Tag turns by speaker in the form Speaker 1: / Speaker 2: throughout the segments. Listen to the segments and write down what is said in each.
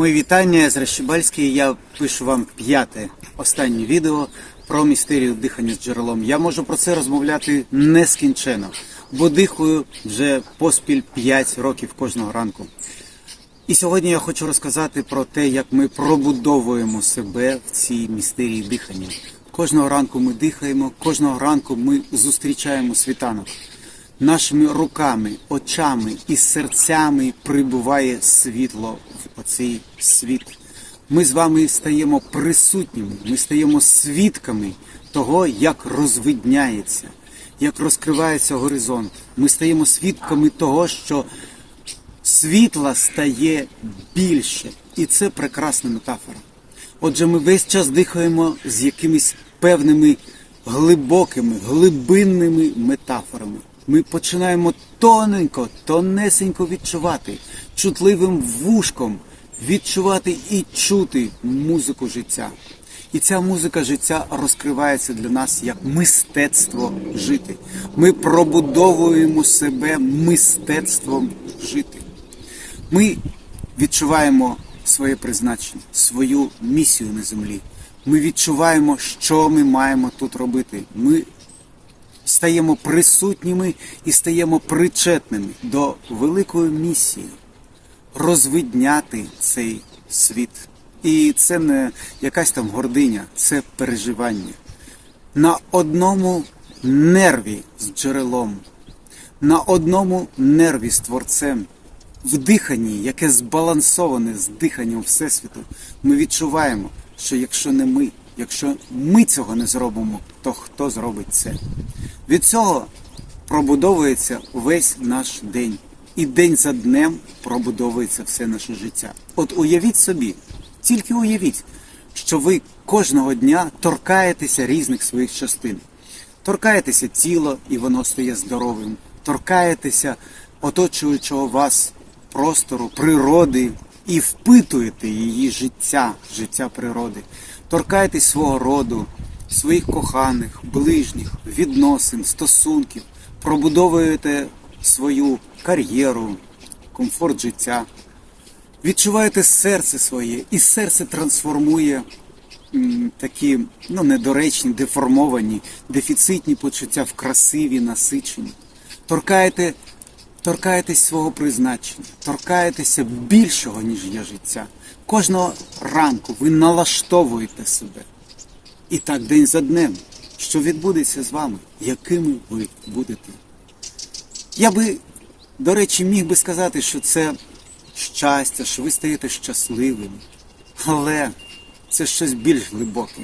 Speaker 1: Мої вітання з Рощебальський. Я пишу вам п'яте останнє відео про містерію дихання з джерелом. Я можу про це розмовляти нескінченно, бо дихаю вже поспіль 5 років кожного ранку. І сьогодні я хочу розказати про те, як ми пробудовуємо себе в цій містерії дихання. Кожного ранку ми дихаємо, кожного ранку ми зустрічаємо світанок. Нашими руками, очами і серцями прибуває світло в оцей світ. Ми з вами стаємо присутніми, ми стаємо свідками того, як розвидняється, як розкривається горизонт. Ми стаємо свідками того, що світла стає більше, і це прекрасна метафора. Отже, ми весь час дихаємо з якимись певними глибокими, глибинними метафорами. Ми починаємо тоненько, тонесенько відчувати, чутливим вушком відчувати і чути музику життя. І ця музика життя розкривається для нас як мистецтво жити. Ми пробудовуємо себе мистецтвом жити. Ми відчуваємо своє призначення, свою місію на землі. Ми відчуваємо, що ми маємо тут робити. Ми стаємо присутніми і стаємо причетними до великої місії розвидняти цей світ. І це не якась там гординя, це переживання. На одному нерві з джерелом, на одному нерві з творцем, в диханні, яке збалансоване з диханням Всесвіту, ми відчуваємо, що якщо не ми, якщо ми цього не зробимо, то хто зробить це? Від цього пробудовується весь наш день. І день за днем пробудовується все наше життя. От уявіть собі, тільки уявіть, що ви кожного дня торкаєтеся різних своїх частин. Торкаєтеся тіла, і воно стає здоровим. Торкаєтеся оточуючого вас простору, природи і впитуєте її життя, життя природи. Торкаєтесь свого роду, своїх коханих, ближніх, відносин, стосунків, пробудовуєте свою кар'єру, комфорт життя. Відчуваєте серце своє, і серце трансформує м, такі ну, недоречні, деформовані, дефіцитні почуття в красиві, насичені. Торкаєте, торкаєтесь свого призначення, торкаєтеся більшого, ніж є життя. Кожного ранку ви налаштовуєте себе. І так день за днем, що відбудеться з вами, якими ви будете. Я би, до речі, міг би сказати, що це щастя, що ви стаєте щасливими. Але це щось більш глибоке.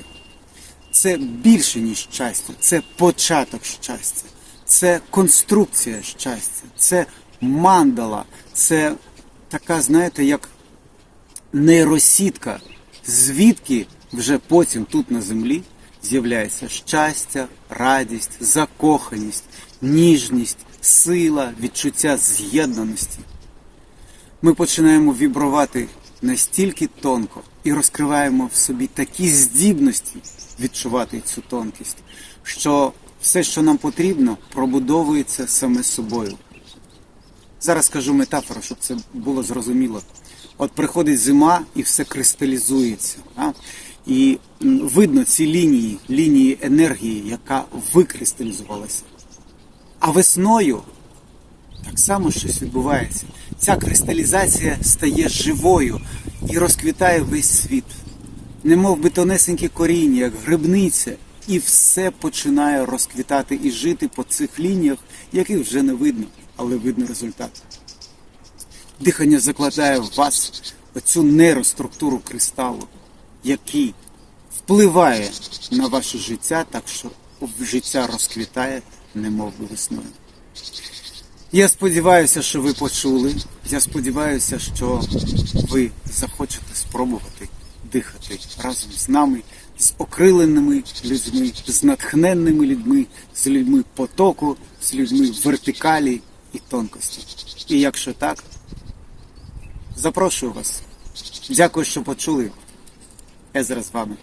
Speaker 1: Це більше, ніж щастя, це початок щастя, це конструкція щастя, це мандала, це така, знаєте, як нейросітка, звідки вже потім тут на землі з'являється щастя, радість, закоханість, ніжність, сила, відчуття з'єднаності. Ми починаємо вібрувати настільки тонко і розкриваємо в собі такі здібності відчувати цю тонкість, що все, що нам потрібно, пробудовується саме собою. Зараз скажу метафору, щоб це було зрозуміло. От приходить зима і все кристалізується. А? І видно ці лінії, лінії енергії, яка викристалізувалася. А весною так само щось відбувається. Ця кристалізація стає живою і розквітає весь світ. Немов би тонесенькі коріння, як грибниця, і все починає розквітати і жити по цих лініях, яких вже не видно, але видно результат. Дихання закладає в вас оцю нейроструктуру кристалу, який впливає на ваше життя, так що життя розквітає, немов весною. Я сподіваюся, що ви почули. Я сподіваюся, що ви захочете спробувати дихати разом з нами, з окриленими людьми, з натхненними людьми, з людьми потоку, з людьми вертикалі і тонкості. І якщо так, запрошую вас. Дякую, що почули. Езра з вами.